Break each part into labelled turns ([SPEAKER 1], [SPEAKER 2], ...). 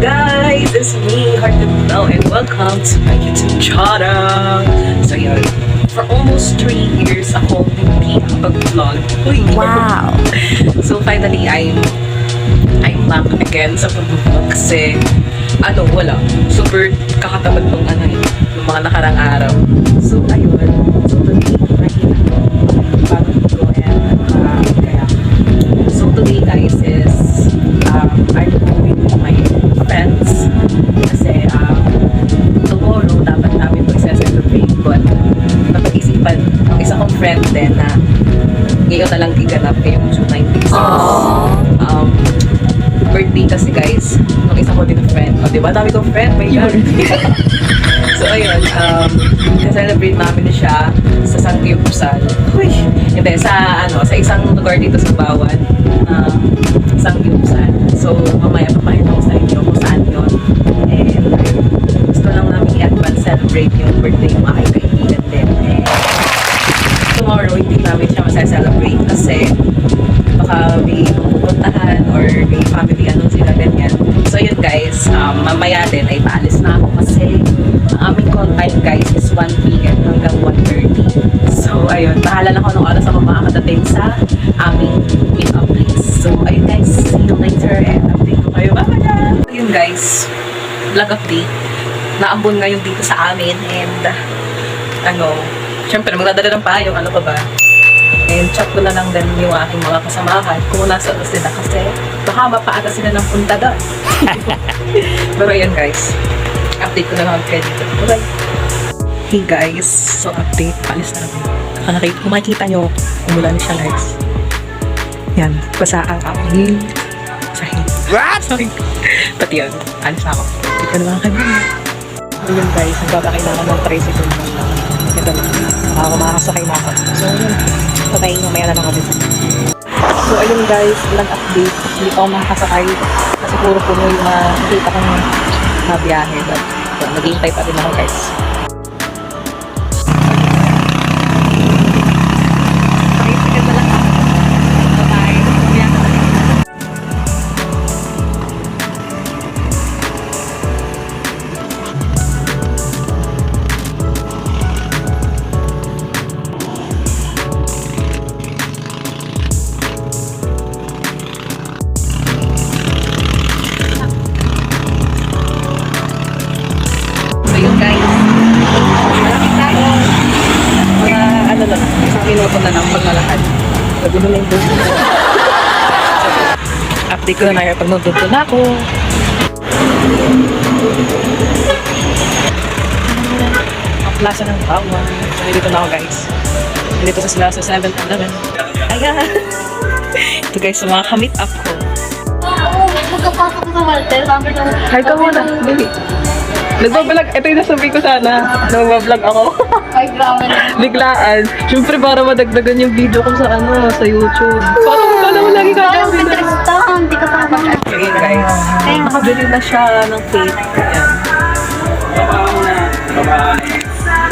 [SPEAKER 1] guys! It's me, Heart of Bell, and welcome to my YouTube channel! So yun, for almost 3 years ako hindi nakapag-vlog.
[SPEAKER 2] Wow.
[SPEAKER 1] So finally, I'm I'm back again sa pag-vlog kasi ano, wala. Super kakatamad nung ano eh, nung mga nakarang araw. So ayun, ngayong June 19. Um, birthday kasi guys ng isa ko din na friend. O, diba? Dami kong friend. May God. so, ayun. Um, celebrate namin siya sa Sanggipsal. Uy! Hindi, sa, ano, sa isang lugar dito sa Bawan. Um, Sanggipsal. So, mamaya namin siya masaselebrate kasi baka may pupuntahan or may family ano sila ganyan. So yun guys, um, mamaya din ay paalis na ako kasi ang aming call time guys is 1 p.m. hanggang 1.30. So ayun, bahala na ako ng oras ako makakadating sa aming meet-up place. So ayun guys, see you later and update ko kayo. Bye-bye! Ayun guys, vlog update. Naambon ngayon dito sa amin and ano, syempre magdadala ng payong, ano pa ba? And chat ko na lang din yung aking mga kasamahan kung nasa sila kasi baka mapaaga sila ng punta doon. Pero yun guys, update ko na lang kayo dito. Bye! Hey guys, so update, palis na namin. Nakakita, kung makikita nyo, umulan siya guys. Yan, basa ang aking sahig. What? Sorry. Pati yun, alis na ako. Dito na mga kaibigan. Yun guys, nagpapakailangan ng tricycle. Ito na, ako makakasakay na ako. So yun, patayin mamaya na lang kami. So ayun guys, ilang update. Hindi pa ako makakasakay kasi puro puno yung nakikita kong na biyahe. But so, naghihintay pa rin ako guys. Na lang paglalakad. Sabi na yung bus. Update ko na na pag nandito na ako. Ang plaza ng Bawan. So dito na ako guys. Dito sa sila sa 7-Eleven. Ayan. Ito guys, sa mga kamit up ko.
[SPEAKER 2] Magkapasok ko sa Walter,
[SPEAKER 1] Hi ka muna, baby. Nagbablog, ito yung nasabi ko sana. Nagbablog ako.
[SPEAKER 2] ay grabe na.
[SPEAKER 1] Biglaan. Siyempre para madagdagan yung video ko sa ano, sa YouTube. Parang wala naman lagi
[SPEAKER 2] Parang
[SPEAKER 1] kakasin.
[SPEAKER 2] Pinterest to, hindi ka tama.
[SPEAKER 1] Okay guys, nakabili na siya ng cake. Ayan.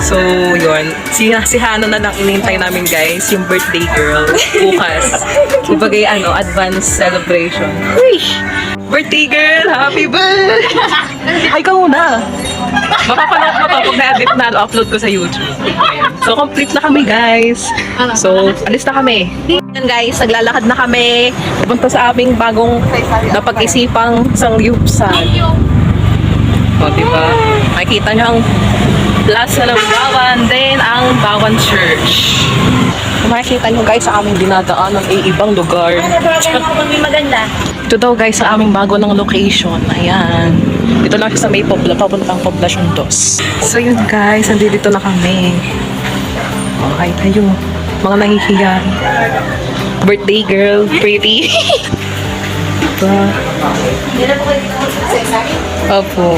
[SPEAKER 1] So, yun. Si, si Hano na lang inintay namin guys, yung birthday girl. Bukas. Ibagay ano, advance celebration. Wish! Birthday girl! Happy birthday! Ay, ka muna! Mapapanood mo to pag na-edit na upload ko sa YouTube. So, complete na kami guys. So, alis na kami. Yan guys, naglalakad na kami. Pupunta sa aming bagong napag-isipang sangyupsan. O, diba? Makikita niyo ang plaza ng Bawan, then ang Bawan Church. Makikita niyo guys sa aming dinadaanan ay ibang lugar.
[SPEAKER 2] maganda.
[SPEAKER 1] Ito daw guys sa aming bago ng location. Ayan. Dito lang siya sa may Pobla, papuntang Poblacion 2. So yun guys, nandito na kami. Okay tayo. Mga nahihiya. Birthday girl, pretty. diba? Opo.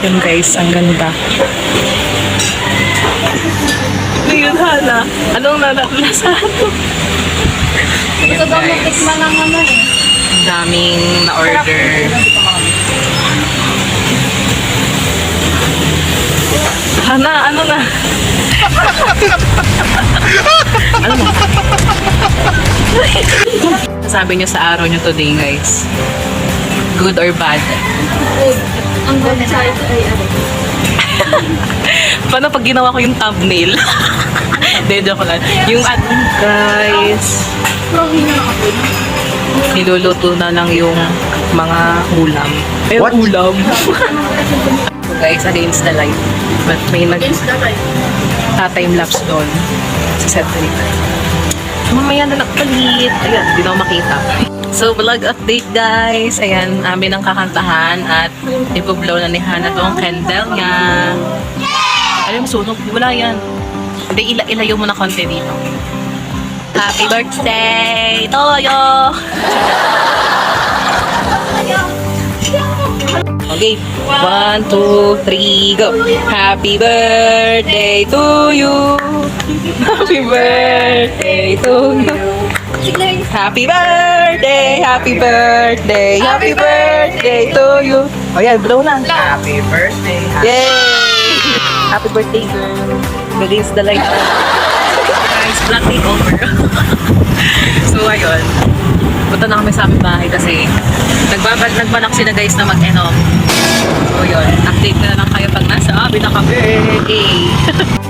[SPEAKER 1] Yun guys, ang ganda. Hana. Anong nanatlasan mo?
[SPEAKER 2] Gusto daw mo tikman ng ano eh.
[SPEAKER 1] Ang daming na-order. Hana, ano na? ano na? Sabi niyo sa araw niyo today, guys. Good or bad?
[SPEAKER 2] Good. Ang good side ay ano.
[SPEAKER 1] Paano pag ginawa ko yung thumbnail? Hindi, joke lang. Yung at guys, niluluto na lang yung mga ulam. Ay,
[SPEAKER 3] What?
[SPEAKER 1] ulam. so guys, against the light. But may nag
[SPEAKER 2] Against the right.
[SPEAKER 1] time lapse doon sa set Mamaya na lang palit. Ayan, hindi na ako makita. So, vlog update guys. Ayan, amin ang kakantahan at ipoblow na ni Hana tong candle niya. Yung sunog? Wala yan. Hindi, ila ilayo mo na konti dito. Happy birthday, Toyo! Okay, one, two, three, go! Happy birthday to you! Happy birthday to you! Happy birthday! Happy birthday! Happy birthday to you! O yan, blow na.
[SPEAKER 3] Happy birthday.
[SPEAKER 1] Yay! Happy birthday, girl. Against the light. Guys, black takeover. so, ayun. Punta na kami sa aming bahay kasi nagbabal, nagbalak sila guys na mag-enom. So, yun. Update na lang kayo pag nasa amin na kami. Yay!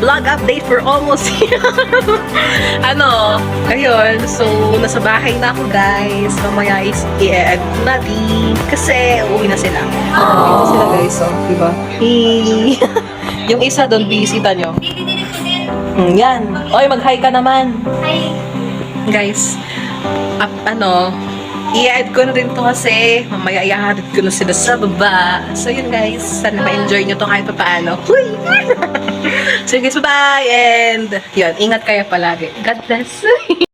[SPEAKER 1] vlog update for almost ano, ayun. So, nasa bahay na ako, guys. Mamaya is i-add ko na din. Kasi, uuwi na sila. Uuwi na sila, guys. So, diba? Hey. Yung isa doon, bisita nyo. Hmm, yan. Oy, mag-hi ka naman.
[SPEAKER 2] Hi.
[SPEAKER 1] Guys, up, ano, i-add ko na din to kasi mamaya i-add ko na sila sa baba. So yun guys, sana ma-enjoy nyo to kahit pa paano. Huy! so guys, bye-bye! And yun, ingat kayo palagi. God bless!